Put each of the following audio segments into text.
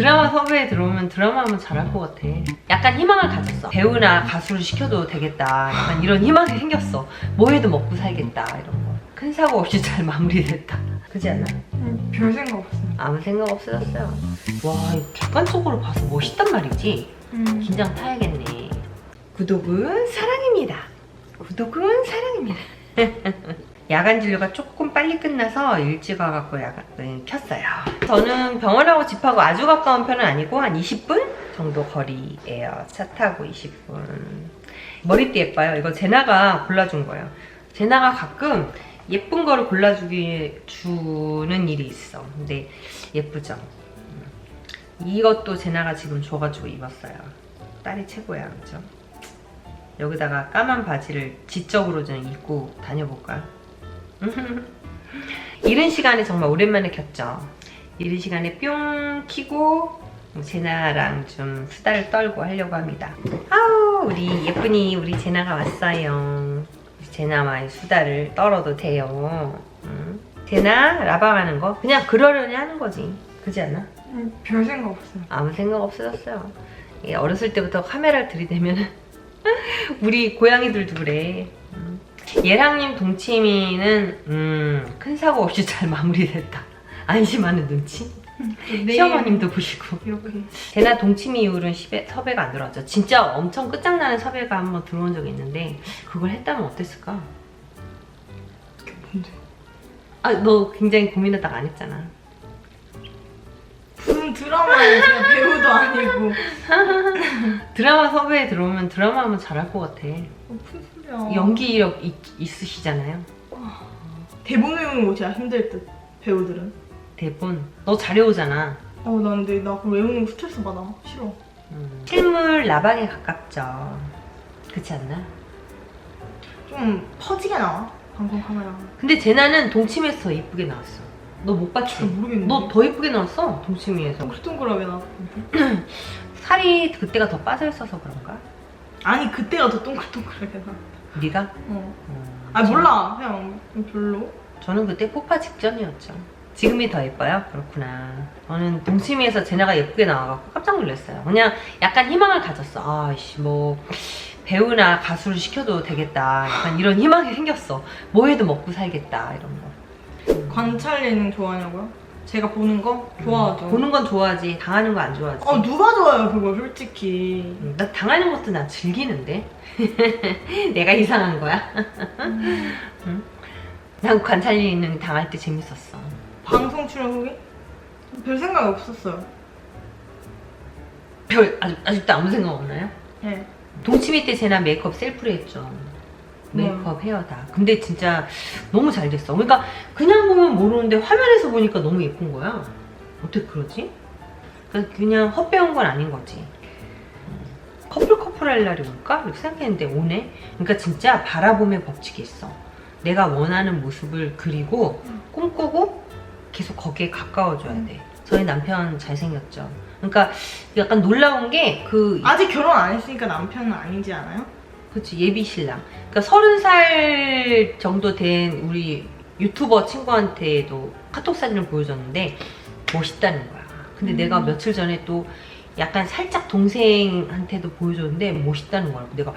드라마 섭외에 들어오면 드라마 하면 잘할 것 같아. 약간 희망을 가졌어. 배우나 가수를 시켜도 되겠다. 약간 이런 희망이 생겼어. 뭐 해도 먹고 살겠다. 이런 거. 큰 사고 없이 잘 마무리됐다. 그지 않나? 음, 별 생각 없어요. 아무 생각 없어졌어요. 와, 이거 객관적으로 봐서 멋있단 말이지. 음. 긴장 타야겠네. 구독은 사랑입니다. 구독은 사랑입니다. 야간 진료가 조금 빨리 끝나서 일찍 와갖고 야간을 켰어요. 저는 병원하고 집하고 아주 가까운 편은 아니고 한 20분 정도 거리예요. 차 타고 20분. 머리띠 예뻐요. 이거 제나가 골라준 거예요. 제나가 가끔 예쁜 거를 골라주기 주는 일이 있어. 근데 예쁘죠. 이것도 제나가 지금 줘가지고 입었어요. 딸이 최고야, 그죠? 여기다가 까만 바지를 지적으로 좀 입고 다녀볼까? 이른 시간에 정말 오랜만에 켰죠. 이른 시간에 뿅 키고 제나랑 좀 수다를 떨고 하려고 합니다. 아우 우리 예쁜이 우리 제나가 왔어요. 제나와의 수다를 떨어도 돼요. 응? 제나 라방하는 거 그냥 그러려니 하는 거지. 그지 않아? 음, 별 생각 없어요. 아무 생각 없어졌어요. 예, 어렸을 때부터 카메라를 들이대면 우리 고양이들도 그래. 음. 예랑님 동치미는 음, 큰 사고 없이 잘 마무리됐다. 안심하는 눈치? 내일 시어머님도 보시고. 제나 동치미 이후로는 섭외, 섭외가 안 들어왔죠. 진짜 엄청 끝장나는 섭외가 한번 들어온 적이 있는데 그걸 했다면 어땠을까? 뭔데? 아, 너 굉장히 고민하다가 안 했잖아. 드라마에 배우도 아니고 드라마 섭외에 들어오면 드라마 하면 잘할 것 같아. 어, 무슨 소리야. 연기력 있, 있으시잖아요. 대본 외우는 거 진짜 힘들 듯 배우들은. 대본. 너 잘해오잖아. 어, 나 근데 나 그거 외우는 거 스트레스 받아. 싫어. 음. 실물 라방에 가깝죠. 그렇지 않나? 좀 퍼지게 나와 방송 카메라. 근데 제나는 동치미에서 더 이쁘게 나왔어. 너못잘 봤지? 모르겠는데. 너더 이쁘게 나왔어 동치미에서. 동글동글하게 나와. 살이 그때가 더 빠져 있어서 그런가? 아니 그때가 더 동글동글하게 나와. 네가? 어. 음. 아 몰라. 그냥 별로. 저는 그때 폭파 직전이었죠. 지금이 더 예뻐요? 그렇구나. 저는 동치미에서 제나가 예쁘게 나와갖고 깜짝 놀랐어요. 그냥 약간 희망을 가졌어. 아이씨, 뭐, 배우나 가수를 시켜도 되겠다. 약간 이런 희망이 생겼어. 뭐 해도 먹고 살겠다. 이런 거. 관찰 예능 좋아하냐고요? 제가 보는 거 좋아하죠. 보는 건 좋아하지, 당하는 거 안 좋아하지. 어 누가 좋아요 그거 솔직히. 음, 나 당하는 것도 난 즐기는데. 내가 이상한 거야? 응? 난 관찰리는 당할 때 재밌었어. 방송 출연 후기? 별 생각이 없었어요. 별, 아직, 아직도 아무 생각 없나요? 예. 동치미 때 제나 메이크업 셀프로 했죠. 메이크업 헤어 다. 근데 진짜 너무 잘 됐어. 그러니까 그냥 보면 모르는데 화면에서 보니까 너무 예쁜 거야. 어떻게 그러지? 그러니까 그냥 헛배운 건 아닌 거지. 음. 커플 커플 할 날이 올까? 이렇게 생각했는데 오네. 그러니까 진짜 바라봄의 법칙이 있어. 내가 원하는 모습을 그리고 꿈꾸고 계속 거기에 가까워져야 돼. 저희 남편 잘생겼죠. 그러니까 약간 놀라운 게그 아직 결혼 안 했으니까 남편은 아니지 않아요? 그치 예비 신랑. 그러니까 서른 살 정도 된 우리 유튜버 친구한테도 카톡 사진을 보여줬는데 멋있다는 거야. 근데 음. 내가 며칠 전에 또 약간 살짝 동생한테도 보여줬는데 멋있다는 거야. 내가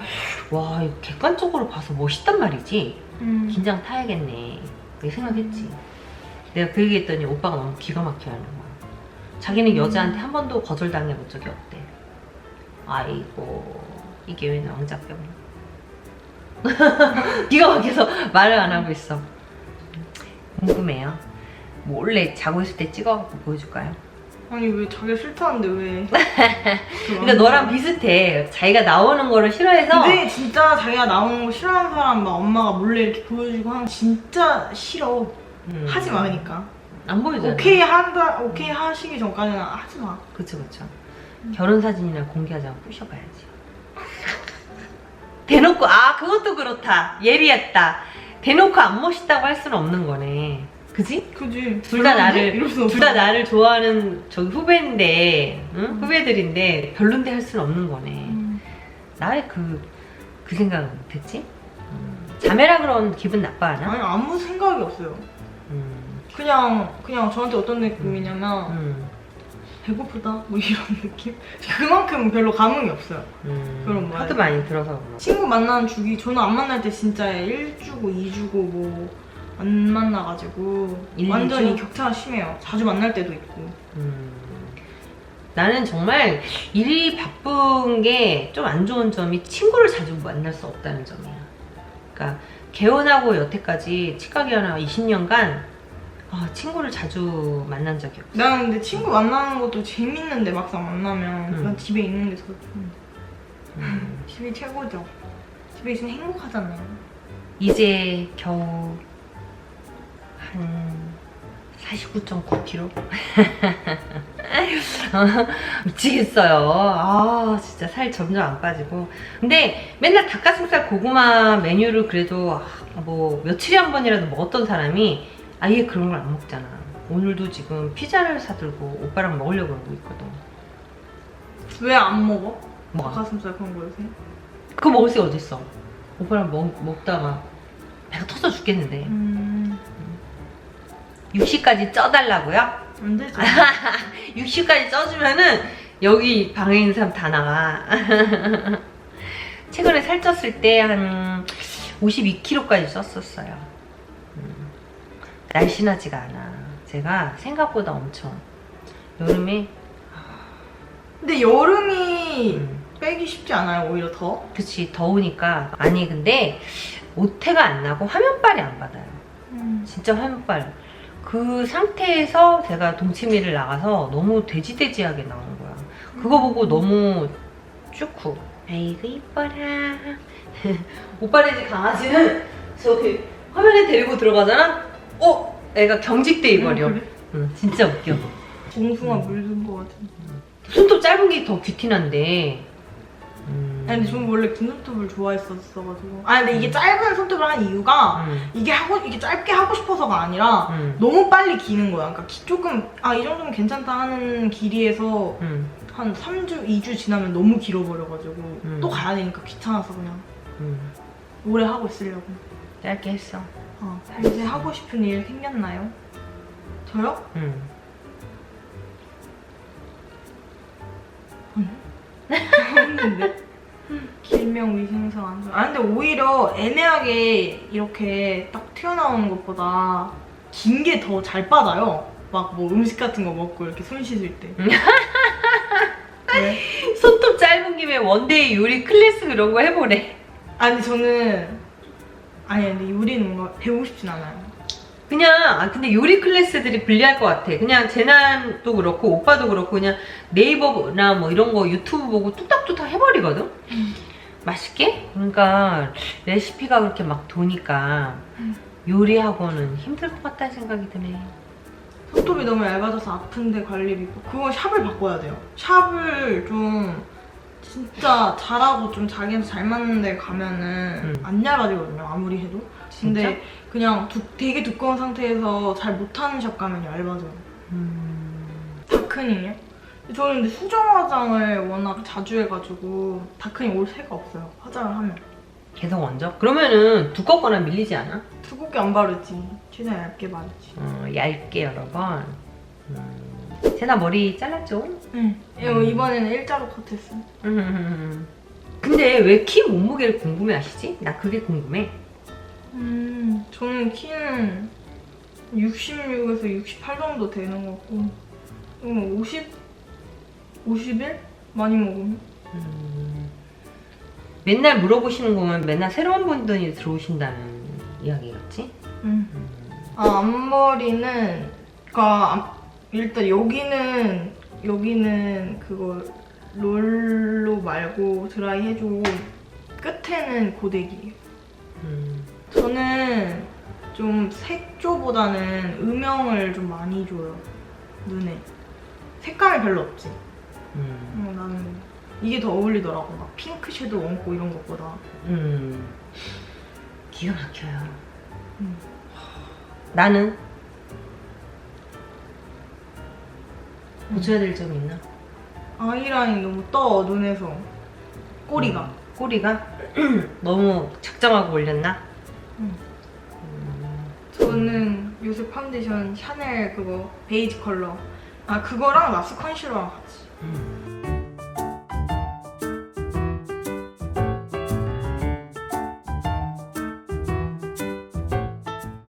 와 이거 객관적으로 봐서 멋있단 말이지. 음. 긴장 타야겠네. 이렇게 생각했지. 내가 그 얘기했더니 오빠가 너무 기가 막혀 하는 거야. 자기는 음. 여자한테 한 번도 거절당해 본 적이 없대. 아이고 이게 왜 왕자병? 기가 막혀서 말을 안 하고 있어. 궁금해요. 몰래 자고 있을 때 찍어갖고 보여줄까요? 아니 왜 자기가 싫다는데 왜? 그러니까 너랑 비슷해. 자기가 나오는 거를 싫어해서 근데 진짜 자기가 나오는 거 싫어하는 사람 막 엄마가 몰래 이렇게 보여주고 하면 진짜 싫어. 음, 하지 마 그러니까. 안 보여잖아. 오케이 한다 오케이 하시기 전까지는 하지 마. 그쵸 그쵸 결혼 사진이나 공개하자고 부셔봐야지 대놓고 아 그것도 그렇다 예리했다 대놓고 안 멋있다고 할 수는 없는 거네 그지? 그지. 둘 다 나를 이럴 수둘다 없어. 나를 좋아하는 저기 후배인데 응? 음. 후배들인데 별론데 할 수는 없는 거네 음. 나의 그, 그 생각은 못했지? 음. 자매라 그런 기분 나빠하나? 아니 아무 생각이 없어요. 음. 그냥 그냥 저한테 어떤 느낌이냐면 음. 배고프다 뭐 이런 느낌? 그만큼 별로 감흥이 없어요. 음, 그럼 뭐야? 하도 많이 들어서 그런 친구 만나는 주기 저는 안 만날 때 진짜 1주고 2주고 뭐 안 만나가지고 일, 완전히 이주? 격차가 심해요. 자주 만날 때도 있고. 음. 나는 정말 일이 바쁜 게 좀 안 좋은 점이 친구를 자주 만날 수 없다는 점이야. 그러니까 개원하고 여태까지 치과 개원하고 20년간 아, 친구를 자주 만난 적이 없어. 나는 근데 친구 만나는 것도 재밌는데 막상 만나면 음. 난 집에 있는 게 더 좋은 음. 집이 최고죠. 집에 있으면 행복하잖아요. 이제 겨우 한 49.9kg? 미치겠어요. 아, 진짜 살 점점 안 빠지고. 근데 맨날 닭가슴살 고구마 메뉴를 그래도 아, 뭐 며칠에 한 번이라도 먹었던 사람이 아예 그런 걸 안 먹잖아. 오늘도 지금 피자를 사들고 오빠랑 먹으려고 그러고 있거든. 왜 안 먹어? 뭐? 닭가슴살 그런 거 요새? 그거 먹을 수 어딨어. 오빠랑 먹, 먹다가 배가 터져 죽겠는데. 음, 60까지 쪄달라고요? 안 되죠. 60까지 쪄주면은 여기 방에 있는 사람 다 나가. 최근에 살쪘을 때 한 52kg까지 쪘었어요. 음, 날씬하지가 않아. 제가 생각보다 엄청 여름에 근데 여름이 음, 빼기 쉽지 않아요, 오히려 더? 그치 더우니까 아니 근데 오태가 안 나고 화면빨이 안 받아요. 진짜 화면빨. 그 상태에서 제가 동치미를 나가서 너무 돼지돼지하게 나온 거야. 그거 보고 너무 쭈쿠. 아이고 이뻐라. 오빠네 집 강아지는 저기 화면에 데리고 들어가잖아? 어? 애가 경직돼 버려. 음, 그래? 응, 진짜 웃겨. 봉숭아 음. 물든 거 같은. 손톱 짧은 게 더 귀티난데. 음. 아니 근데 저는 원래 긴 손톱을 좋아했었어가지고. 아 근데 이게 음. 짧은 손톱을 한 이유가 음, 이게 하고 이게 짧게 하고 싶어서가 아니라 음, 너무 빨리 기는 거야. 그러니까 기- 조금 아 이 정도면 괜찮다 하는 길이에서 음, 한 3주, 2주 지나면 너무 길어버려가지고 음. 또 가야 되니까 귀찮아서 그냥 음. 오래 하고 있으려고. 짧게 했어. 어, 이제 하고 싶은 일 생겼나요? 저요? 음. 했는데 길명 위생상 안 좋아. 아 근데 오히려 애매하게 이렇게 딱 튀어나오는 것보다 긴 게 더 잘 빠져요. 막 뭐 음식 같은 거 먹고 이렇게 손 씻을 때. 왜? 손톱 짧은 김에 원데이 요리 클래스 이런 거 해보래. 아 근데 저는 아니 근데 요리는 뭔가 배우고 싶진 않아요. 그냥 아 근데 요리 클래스들이 불리할 것 같아. 그냥 재난도 그렇고 오빠도 그렇고 그냥 네이버나 뭐 이런 거 유튜브 보고 뚝딱뚝딱 해버리거든. 음. 맛있게? 그러니까 레시피가 그렇게 막 도니까 음. 요리하고는 힘들 것 같다는 생각이 드네. 손톱이 너무 얇아져서 아픈데 관리비 그거 샵을 바꿔야 돼요. 샵을 좀 진짜 잘하고 좀 자기한테 잘 맞는 데 가면은 음. 안 얇아지거든요. 아무리 해도. 진짜? 근데 그냥 두- 되게 두꺼운 상태에서 잘 못하는 샵 가면 얇아져요. 음, 다크닝이요? 저는 근데 수정 화장을 워낙 자주 해가지고 다크닝 올 새가 없어요. 화장을 하면. 계속 얹어? 그러면은 두껍거나 밀리지 않아? 두껍게 안 바르지. 최대한 얇게 바르지. 어, 얇게 여러 번. 음. 세나 머리 잘랐죠? 응. 이거 이번에는 일자로 컷했어. 음. 근데 왜 키 몸무게를 궁금해 하시지? 나 그게 궁금해. 음, 저는 키는 66에서 68 정도 되는 것 같고, 음, 50? 51? 많이 먹으면? 음. 맨날 물어보시는 거면 맨날 새로운 분들이 들어오신다는 이야기였지? 응. 음. 아, 앞머리는, 그니까, 앞- 일단 여기는, 여기는 그거 롤로 말고 드라이 해주고, 끝에는 고데기예요. 음. 저는 좀 색조보다는 음영을 좀 많이 줘요. 눈에. 색감이 별로 없지. 음. 어, 나는 이게 더 어울리더라고. 막 핑크 섀도우 얹고 이런 것보다. 음. 기가 막혀요. 음. 나는 고쳐야 될 점이 있나? 아이라인 너무 떠 눈에서. 꼬리가. 음. 꼬리가 너무 적정하고 올렸나? 음. 음. 저는 요새 파운데이션 샤넬 그거 베이지 컬러 아 그거랑 나스 컨실러랑 같이. 음.